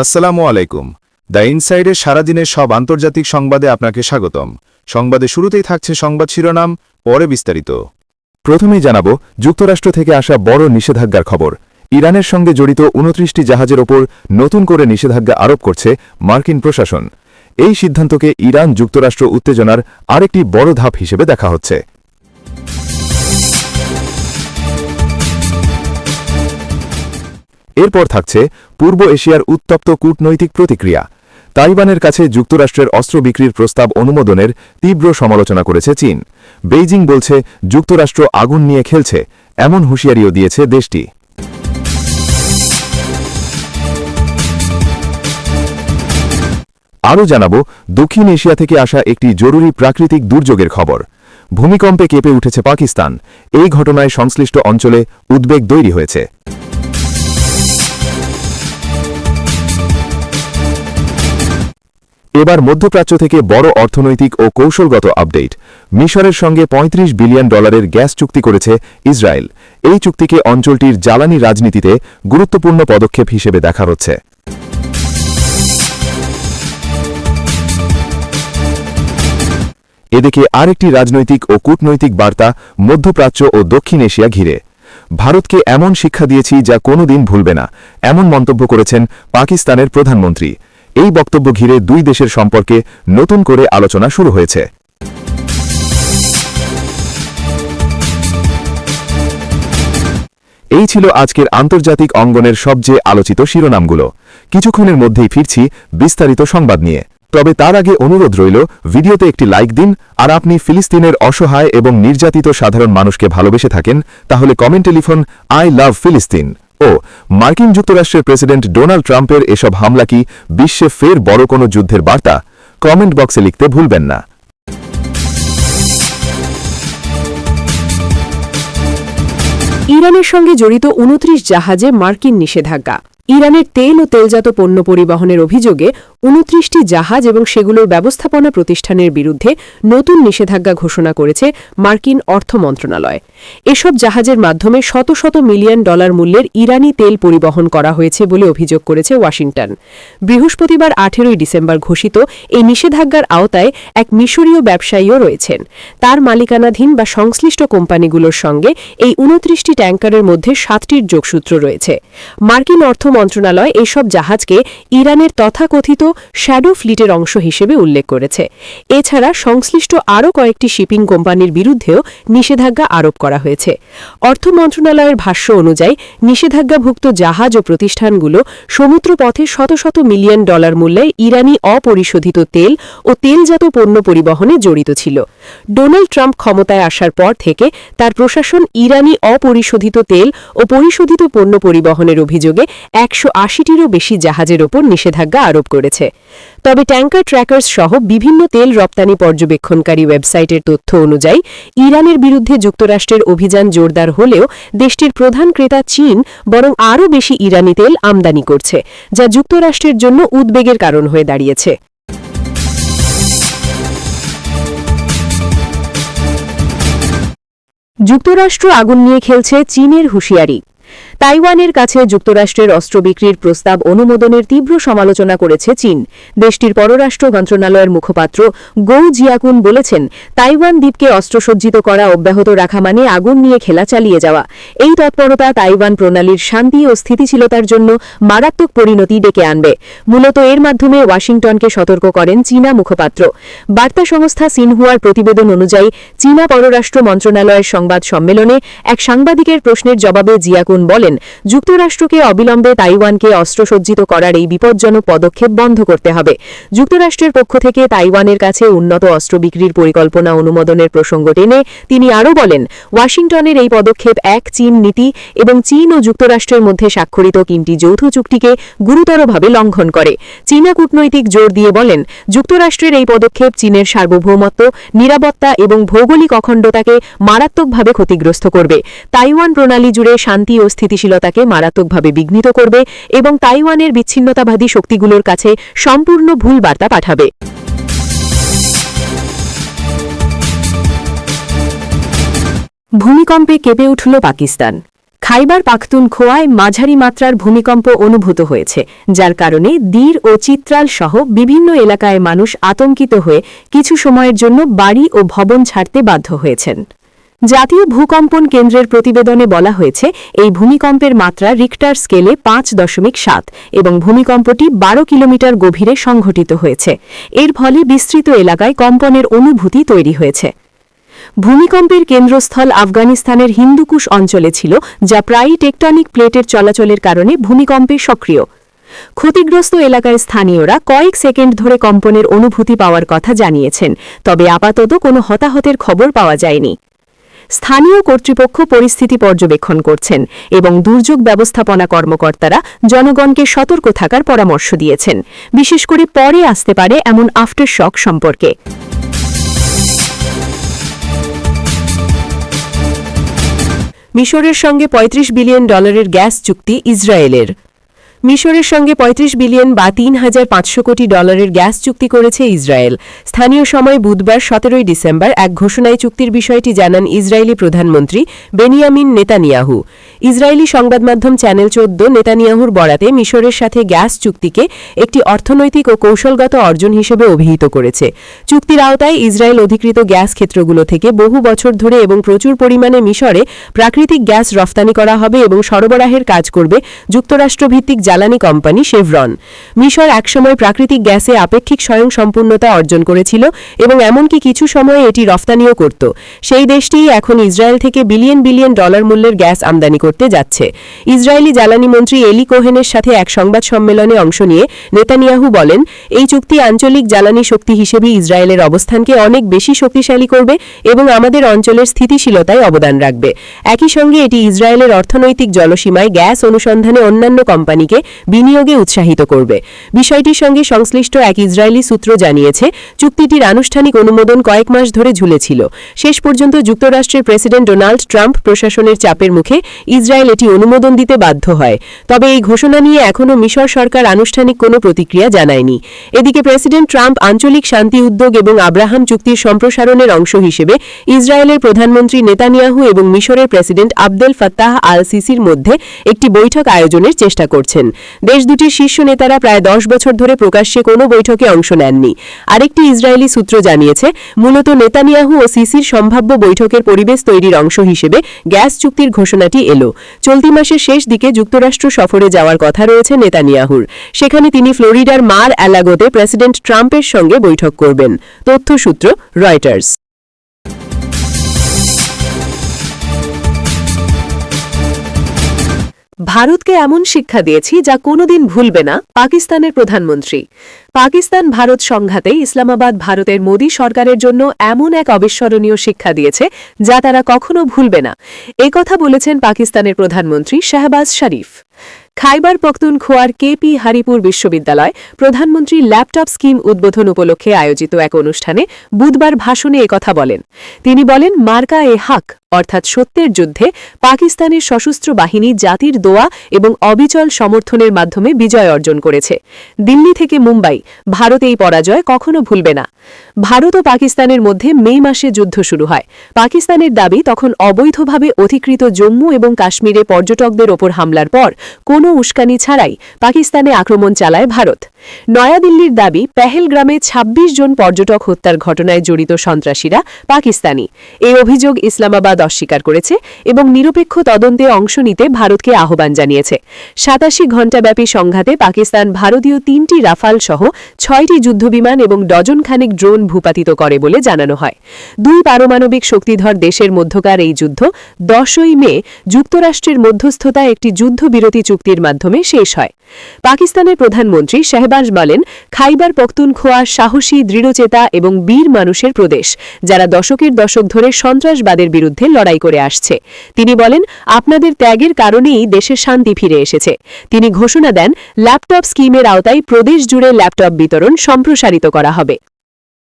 আসসালামু আলাইকুম। দ্য ইনসাইডের সারাদিনের সব আন্তর্জাতিক সংবাদে আপনাকে স্বাগতম। সংবাদে শুরুতেই থাকছে সংবাদ শিরোনাম, পরে বিস্তারিত। প্রথমেই জানাব, যুক্তরাষ্ট্র থেকে আসা বড় নিষেধাজ্ঞার খবর। ইরানের সঙ্গে জড়িত উনত্রিশটি জাহাজের ওপর নতুন করে নিষেধাজ্ঞা আরোপ করছে মার্কিন প্রশাসন। এই সিদ্ধান্তকে ইরান যুক্তরাষ্ট্র উত্তেজনার আরেকটি বড় ধাপ হিসেবে দেখা হচ্ছে। এরপর থাকছে পূর্ব এশিয়ার উত্তপ্ত কূটনৈতিক প্রতিক্রিয়া। তাইওয়ানের কাছে যুক্তরাষ্ট্রের অস্ত্র বিক্রির প্রস্তাব অনুমোদনের তীব্র সমালোচনা করেছে চীন। বেইজিং বলছে, যুক্তরাষ্ট্র আগুন নিয়ে খেলছে, এমন হুঁশিয়ারিও দিয়েছে দেশটি। আরও জানাব, দক্ষিণ এশিয়া থেকে আসা একটি জরুরি প্রাকৃতিক দুর্যোগের খবর। ভূমিকম্পে কেঁপে উঠেছে পাকিস্তান। এই ঘটনায় সংশ্লিষ্ট অঞ্চলে উদ্বেগ তৈরি হয়েছে। এবার মধ্যপ্রাচ্য থেকে বড় অর্থনৈতিক ও কৌশলগত আপডেট। মিশরের সঙ্গে ৩৫ বিলিয়ন ডলারের গ্যাস চুক্তি করেছে ইসরায়েল। এই চুক্তিকে অঞ্চলটির জ্বালানি রাজনীতিতে গুরুত্বপূর্ণ পদক্ষেপ হিসেবে দেখা হচ্ছে। এদিকে আরেকটি রাজনৈতিক ও কূটনৈতিক বার্তা মধ্যপ্রাচ্য ও দক্ষিণ এশিয়া ঘিরে। ভারতকে এমন শিক্ষা দিয়েছি যা কোনোদিন ভুলবে না, এমন মন্তব্য করেছেন পাকিস্তানের প্রধানমন্ত্রী। এই বক্তব্য ঘিরে দুই দেশের সম্পর্কে নতুন করে আলোচনা শুরু হয়েছে। এই ছিল আজকের আন্তর্জাতিক অঙ্গনের সবচেয়ে আলোচিত শিরোনামগুলো। কিছুক্ষণের মধ্যেই ফিরছি বিস্তারিত সংবাদ নিয়ে। তবে তার আগে অনুরোধ রইল, ভিডিওতে একটি লাইক দিন, আর আপনি ফিলিস্তিনের অসহায় এবং নির্যাতিত সাধারণ মানুষকে ভালোবেসে থাকেন, তাহলে কমেন্টে লিখুন, আই লাভ ফিলিস্তিন। ও, মার্কিন যুক্তরাষ্ট্রের প্রেসিডেন্ট ডোনাল্ড ট্রাম্পের এসব হামলা কি বিশ্বে ফের বড় কোনো যুদ্ধের বার্তা? কমেন্ট বক্সে লিখতে ভুলবেন না। ইরানের সঙ্গে জড়িত উনত্রিশ জাহাজে মার্কিন নিষেধাজ্ঞা। ইরানের তেল ও তেলজাত পণ্য পরিবহনের অভিযোগে উনত্রিশটি জাহাজ এবং সেগুলোর ব্যবস্থাপনা প্রতিষ্ঠানের বিরুদ্ধে নতুন নিষেধাজ্ঞা ঘোষণা করেছে মার্কিন অর্থ মন্ত্রণালয়। এসব জাহাজের মাধ্যমে শত শত মিলিয়ন ডলার মূল্যের ইরানি তেল পরিবহন করা হয়েছে বলে অভিযোগ করেছে ওয়াশিংটন। বৃহস্পতিবার আঠেরোই ডিসেম্বর ঘোষিত এই নিষেধাজ্ঞার আওতায় এক মিশরীয় ব্যবসায়ীও রয়েছেন। তার মালিকানাধীন বা সংশ্লিষ্ট কোম্পানিগুলোর সঙ্গে এই উনত্রিশটি ট্যাঙ্কারের মধ্যে সাতটির যোগসূত্র রয়েছে। মার্কিন অর্থ মন্ত্রণালয় এসব জাহাজকে ইরানের তথাকথিত শ্যাডো ফ্লিটের অংশ হিসেবে উল্লেখ করেছে। এছাড়া সংশ্লিষ্ট আরও কয়েকটি শিপিং কোম্পানির বিরুদ্ধেও নিষেধাজ্ঞা আরোপ করা হয়েছে। অর্থ মন্ত্রণালয়ের ভাষ্য অনুযায়ী, নিষেধাজ্ঞাভুক্ত জাহাজ ও প্রতিষ্ঠানগুলো সমুদ্রপথে শত শত মিলিয়ন ডলার মূল্যের ইরানি অপরিশোধিত তেল ও তেলজাত পণ্য পরিবহনে জড়িত ছিল। ডোনাল্ড ট্রাম্প ক্ষমতায় আসার পর থেকে তার প্রশাসন ইরানি অপরিশোধিত তেল ও পরিশোধিত পণ্য পরিবহনের অভিযোগে একশো আশিটিরও বেশি জাহাজের ওপর নিষেধাজ্ঞা আরোপ করেছে। তবে ট্যাঙ্কার ট্র্যাকার্স সহ বিভিন্ন তেল রপ্তানি পর্যবেক্ষণকারী ওয়েবসাইটের তথ্য অনুযায়ী, ইরানের বিরুদ্ধে যুক্তরাষ্ট্রের অভিযান জোরদার হলেও দেশটির প্রধান ক্রেতা চীন বরং আরও বেশি ইরানি তেল আমদানি করছে, যা যুক্তরাষ্ট্রের জন্য উদ্বেগের কারণ হয়ে দাঁড়িয়েছে। যুক্তরাষ্ট্র আগুন নিয়ে খেলছে চীনের হুঁশিয়ারি। তাইওয়ানের কাছে যুক্তরাষ্ট্রের অস্ত্র বিক্রির প্রস্তাব অনুমোদনের তীব্র সমালোচনা করেছে চীন। দেশটির পররাষ্ট্র মন্ত্রণালয়ের মুখপাত্র গৌ জিয়াকুন বলেছেন, তাইওয়ান দ্বীপকে অস্ত্রসজ্জিত করা অব্যাহত রাখা মানে আগুন নিয়ে খেলা চালিয়ে যাওয়া। এই তৎপরতা তাইওয়ান প্রণালীর শান্তি ও স্থিতিশীলতার জন্য মারাত্মক পরিণতি ডেকে আনবে। মূলত এর মাধ্যমে ওয়াশিংটনকে সতর্ক করেন চীনা মুখপাত্র। বার্তা সংস্থা সিনহুয়ার প্রতিবেদন অনুযায়ী, চীনা পররাষ্ট্র মন্ত্রণালয়ের সংবাদ সম্মেলনে এক সাংবাদিকের প্রশ্নের জবাবে জিয়াকুন বলেন যুক্তরাষ্ট্রকে অবিলম্বে তাইওয়ানকে অস্ত্রসজ্জিত করার এই বিপজ্জনক পদক্ষেপ বন্ধ করতে হবে। যুক্তরাষ্ট্রের পক্ষ থেকে তাইওয়ানের কাছে উন্নত অস্ত্র বিক্রির পরিকল্পনা অনুমোদনের প্রসঙ্গ টেনে তিনি আরও বলেন, ওয়াশিংটনের এই পদক্ষেপ এক চীন নীতি এবং চীন ও যুক্তরাষ্ট্রের মধ্যে স্বাক্ষরিত তিনটি যৌথ চুক্তিকে গুরুতরভাবে লঙ্ঘন করে। চীনা কূটনৈতিক জোর দিয়ে বলেন, যুক্তরাষ্ট্রের এই পদক্ষেপ চীনের সার্বভৌমত্ব, নিরাপত্তা এবং ভৌগোলিক অখণ্ডতাকে মারাত্মকভাবে ক্ষতিগ্রস্ত করবে। তাইওয়ান প্রণালী জুড়ে শান্তি ও স্থিতিশীলতাকে মারাত্মকভাবে বিঘ্নিত করবে এবং তাইওয়ানের বিচ্ছিন্নতাবাদী শক্তিগুলোর কাছে সম্পূর্ণ ভুল বার্তা পাঠাবে। ভূমিকম্পে কেঁপে উঠল পাকিস্তান। খাইবার পাখতুনখোয়ায় মাঝারি মাত্রার ভূমিকম্প অনুভূত হয়েছে, যার কারণে দীর ও চিত্রাল সহ বিভিন্ন এলাকায় মানুষ আতঙ্কিত হয়ে কিছু সময়ের জন্য বাড়ি ও ভবন ছাড়তে বাধ্য হয়েছেন। জাতীয় ভূকম্পন কেন্দ্রের প্রতিবেদনে বলা হয়েছে, এই ভূমিকম্পের মাত্রা রিক্টার স্কেলে পাঁচ দশমিক সাত এবং ভূমিকম্পটি বারো কিলোমিটার গভীরে সংঘটিত হয়েছে। এর ফলে বিস্তৃত এলাকায় কম্পনের অনুভূতি তৈরি হয়েছে। ভূমিকম্পের কেন্দ্রস্থল আফগানিস্তানের হিন্দুকুশ অঞ্চলে ছিল, যা প্রায়ই টেকটনিক প্লেটের চলাচলের কারণে ভূমিকম্পে সক্রিয়। ক্ষতিগ্রস্ত এলাকার স্থানীয়রা কয়েক সেকেন্ড ধরে কম্পনের অনুভূতি পাওয়ার কথা জানিয়েছেন, তবে আপাতত কোনো হতাহতের খবর পাওয়া যায়নি। স্থানীয় কর্তৃপক্ষ পরিস্থিতি পর্যবেক্ষণ করছেন এবং দুর্যোগ ব্যবস্থাপনা কর্মকর্তারা জনগণকে সতর্ক থাকার পরামর্শ দিয়েছেন। বিশেষ করে পরে আসতে পারে এমন আফটার শক সম্পর্কে। মিশরের সঙ্গে ৩৫ বিলিয়ন ডলারের গ্যাস চুক্তি ইসরায়েলের। মিশরের সঙ্গে ৩৫ বিলিয়ন বা তিন হাজার পাঁচশো কোটি ডলারের গ্যাস চুক্তি করেছে ইসরায়েল। স্থানীয় সময় বুধবার সতেরোই ডিসেম্বর এক ঘোষণায় চুক্তির বিষয়টি জানান ইসরায়েলি প্রধানমন্ত্রী বেনিয়ামিন নেতানিয়াহু। ইসরায়েলি সংবাদ মাধ্যম চ্যানেল চোদ্দ নেতানিয়াহুর বরাতে মিশরের সাথে গ্যাস চুক্তিকে একটি অর্থনৈতিক ও কৌশলগত অর্জন হিসেবে অভিহিত করেছে। চুক্তির আওতায় ইসরায়েল অধিকৃত গ্যাস ক্ষেত্রগুলো থেকে বহু বছর ধরে এবং প্রচুর পরিমাণে মিশরে প্রাকৃতিক গ্যাস রফতানি করা হবে এবং সরবরাহের কাজ করবে যুক্তরাষ্ট্রভিত্তিক জ্বালানি কোম্পানি শেভরন। মিশর একসময় প্রাকৃতিক গ্যাসে আপেক্ষিক স্বয়ংসম্পূর্ণতা অর্জন করেছিল এবং এমনকি কিছু সময়ে এটি রফতানিও করত। সেই দেশটিই এখন ইসরায়েল থেকে বিলিয়ন বিলিয়ন ডলার মূল্যের গ্যাস আমদানি করতে যাচ্ছে। ইসরায়েলি জ্বালানি মন্ত্রী এলি কোহেনের সাথে এক সংবাদ সম্মেলনে অংশ নিয়ে নেতানিয়াহু বলেন, এই চুক্তি আঞ্চলিক জ্বালানি শক্তি হিসেবে ইসরায়েলের অবস্থানকে অনেক বেশি শক্তিশালী করবে এবং আমাদের অঞ্চলের স্থিতিশীলতায় অবদান রাখবে। একই সঙ্গে এটি ইসরায়েলের অর্থনৈতিক জলসীমায় গ্যাস অনুসন্ধানে অন্যান্য কোম্পানিকে বিনিয়োগে উৎসাহিত করবে। বিষয়টির সঙ্গে সংশ্লিষ্ট এক ইসরায়েলি সূত্র জানিয়েছে, চুক্তিটির আনুষ্ঠানিক অনুমোদন কয়েক মাস ধরে ঝুলেছিল। শেষ পর্যন্ত যুক্তরাষ্ট্রের প্রেসিডেন্ট ডোনাল্ড ট্রাম্প প্রশাসনের চাপের মুখে ইসরায়েল এটি অনুমোদন দিতে বাধ্য হয়। তবে এই ঘোষণা নিয়ে এখনও মিশর সরকার আনুষ্ঠানিক কোনো প্রতিক্রিয়া জানায়নি। এদিকে প্রেসিডেন্ট ট্রাম্প আঞ্চলিক শান্তি উদ্যোগ এবং আব্রাহাম চুক্তির সম্প্রসারণের অংশ হিসেবে ইসরায়েলের প্রধানমন্ত্রী নেতানিয়াহু এবং মিশরের প্রেসিডেন্ট আবদেল ফাত্তাহ আল সিসির মধ্যে একটি বৈঠক আয়োজনের চেষ্টা করছেন। দেশ দুটির শীর্ষ নেতারা প্রায় দশ বছর ধরে প্রকাশ্যে কোনো বৈঠকে অংশ নেননি। আরেকটি ইসরায়েলি সূত্র জানিয়েছে, মূলত নেতানিয়াহু ও সিসির সম্ভাব্য বৈঠকের পরিবেশ তৈরির অংশ হিসেবে গ্যাস চুক্তির ঘোষণাটি এলো। চলতি মাসের শেষ দিকে যুক্তরাষ্ট্র সফরে যাওয়ার কথা রয়েছে নেতানিয়াহুর। সেখানে তিনি ফ্লোরিডার মার অ্যালাগোতে প্রেসিডেন্ট ট্রাম্পের সঙ্গে বৈঠক করবেন। তথ্যসূত্র রয়টার্স। ভারতকে এমন শিক্ষা দিয়েছি যা কোনোদিন ভুলবে না, পাকিস্তানের প্রধানমন্ত্রী। পাকিস্তান ভারত সংঘাতে ইসলামাবাদ ভারতের মোদী সরকারের জন্য এমন এক অবিস্মরণীয় শিক্ষা দিয়েছে যা তারা কখনো ভুলবে না। একথা বলেছেন পাকিস্তানের প্রধানমন্ত্রী শাহবাজ শরীফ। খাইবার পখতুনখোয়ার কেপি হারিপুর বিশ্ববিদ্যালয় প্রধানমন্ত্রী ল্যাপটপ স্কিম উদ্বোধন উপলক্ষে আয়োজিত এক অনুষ্ঠানে বুধবার ভাষণে একথা বলেন। তিনি বলেন, মার্কা এ হাক অর্থাৎ সত্যের যুদ্ধে পাকিস্তানের সশস্ত্র বাহিনী জাতির দোয়া এবং অবিচল সমর্থনের মাধ্যমে বিজয় অর্জন করেছে। দিল্লি থেকে মুম্বাই, ভারত এই পরাজয় কখনো ভুলবে না। ভারত ও পাকিস্তানের মধ্যে মে মাসে যুদ্ধ শুরু হয়। পাকিস্তানের দাবি, তখন অবৈধভাবে অধিকৃত জম্মু এবং কাশ্মীরে পর্যটকদের ওপর হামলার পর কোনো উস্কানি ছাড়াই পাকিস্তানে আক্রমণ চালায় ভারত। নয়াদিল্লির দাবি, পেহেলগ্রামে ২৬ জন পর্যটক হত্যার ঘটনায় জড়িত সন্ত্রাসীরা পাকিস্তানি। এই অভিযোগ ইসলামাবাদ অস্বীকার করেছে এবং নিরপেক্ষ তদন্তে অংশ নিতে ভারতকে আহ্বান জানিয়েছে। সাতাশি ঘণ্টাব্যাপী সংঘাতে পাকিস্তান ভারতীয় তিনটি রাফাল সহ ছয়টি যুদ্ধবিমান এবং ডজনখানেক ড্রোন ভূপাতিত করে বলে জানানো হয়। দুই পারমাণবিক শক্তিধর দেশের মধ্যকার এই যুদ্ধ দশই মে যুক্তরাষ্ট্রের মধ্যস্থতায় একটি যুদ্ধবিরতি চুক্তির মাধ্যমে শেষ হয়। পাকিস্তানের প্রধানমন্ত্রী শাহবাজ বলেন, খাইবার পখতুনখোয়া সাহসী, দৃঢ়চেতা এবং বীর মানুষের প্রদেশ, যারা দশকের দশক ধরে সন্ত্রাসবাদের বিরুদ্ধে লড়াই করে আসছে। তিনি বলেন, আপনাদের ত্যাগের কারণেই দেশে শান্তি ফিরে এসেছে। তিনি ঘোষণা দেন, ল্যাপটপ স্কিমের আওতায় প্রদেশ জুড়ে ল্যাপটপ বিতরণ সম্প্রসারিত করা হবে।